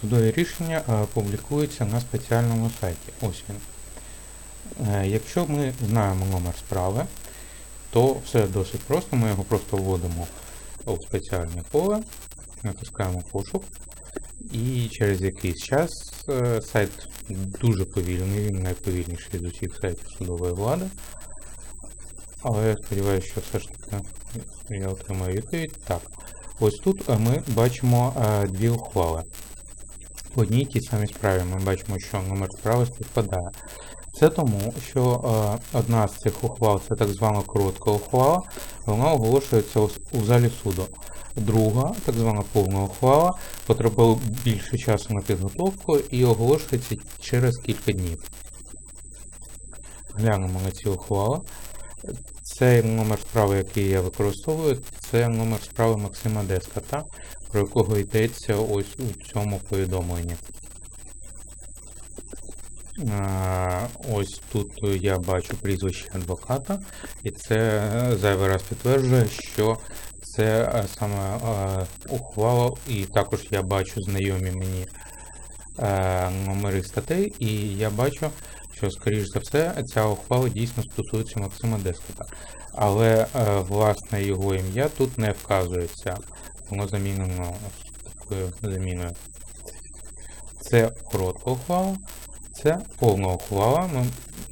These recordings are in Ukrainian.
Судові рішення е, публікуються на спеціальному сайті. Ось він. Е, Якщо ми знаємо номер справи, то все досить просто. Ми його просто вводимо у спеціальне поле, натискаємо пошук, і через якийсь час е, сайт дуже повільний, він найповільніший з усіх сайтів судової влади. Але я сподіваюся, що все ж таки я отримаю відповідь. Так. Ось тут ми бачимо дві ухвали. В одній тій самій справі ми бачимо, що номер справи співпадає. Це тому, що е, одна з цих ухвал це так звана коротка ухвала, вона оголошується у, залі суду. Друга, так звана повна ухвала, потребує більше часу на підготовку і оголошується через кілька днів. Глянемо на ці ухвали. Цей номер справи, який я використовую, це номер справи Максима Деската, про якого йдеться ось у цьому повідомленні. Ось тут я бачу прізвище адвоката, і це е, зайвий раз підтверджує, що це е, саме е, ухвала, і також я бачу знайомі мені номери статей, і я бачу, що, скоріш за все, ця ухвала дійсно стосується Максима Дескота. Але е, власне його ім'я тут не вказується. Воно замінено такою заміною. Це коротка ухвала, це повна ухвала. Ми,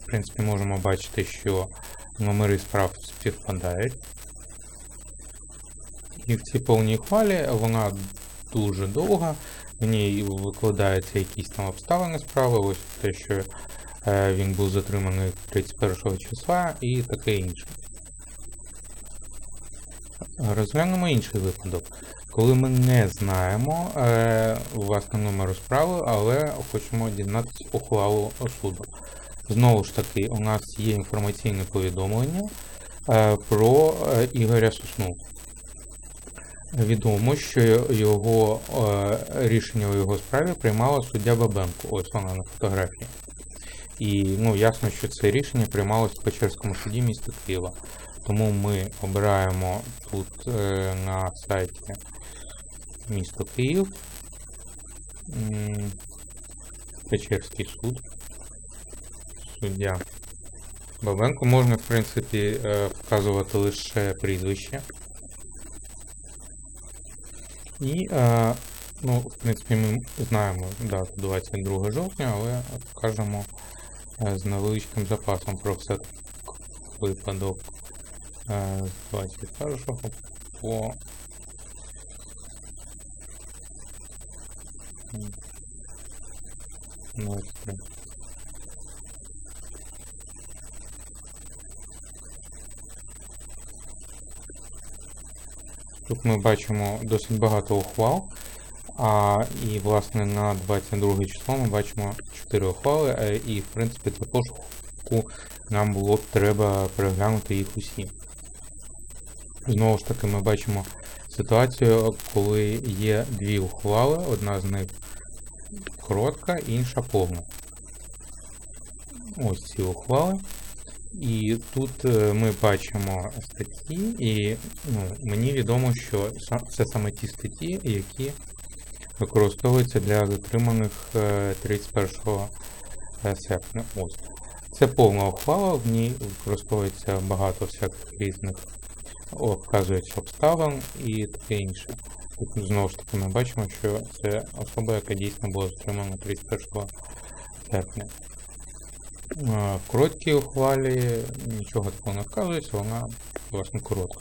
в принципі, можемо бачити, що номери справ співпадають. І в цій повній ухвалі вона дуже довга, в ній викладаються якісь там обставини справи, ось те, що він був затриманий 31 числа і таке інше. Розглянемо інший випадок, коли ми не знаємо е, власне номеру справи, але хочемо дізнатися ухвалу суду. Знову ж таки, у нас є інформаційне повідомлення е, про е, Ігоря Сосну. Відомо, що його е, рішення у його справі приймала суддя Бабенко. Ось вона на фотографії. І ну, ясно, що це рішення приймалося в Печерському суді міста Києва. Тому ми обираємо тут е, на сайті місто Київ, Печерський суд, суддя Бабенко. Можна, в принципі, е, вказувати лише прізвище. І, е, ну, в принципі, ми знаємо дату 22 жовтня, але вкажемо е, з невеличким запасом про все випадок е, з 21 по 23. Тут ми бачимо досить багато ухвал. А, і, власне, на 22 число ми бачимо 4 ухвали, е, і, в принципі, для пошуку нам було б треба переглянути їх усі. Знову ж таки, ми бачимо ситуацію, коли є дві ухвали, одна з них коротка, інша повна. Ось ці ухвали. І тут е, ми бачимо статті, і ну, мені відомо, що це саме ті статті, які використовуються для затриманих е, 31 серпня. Ось. Це повна ухвала, в ній використовується багато всяких різних вказується обставин і таке інше. Тут знову ж таки ми бачимо, що це особа, яка дійсно була затримана 31 серпня. Е, В короткій ухвалі нічого такого не вказується, вона власне коротка.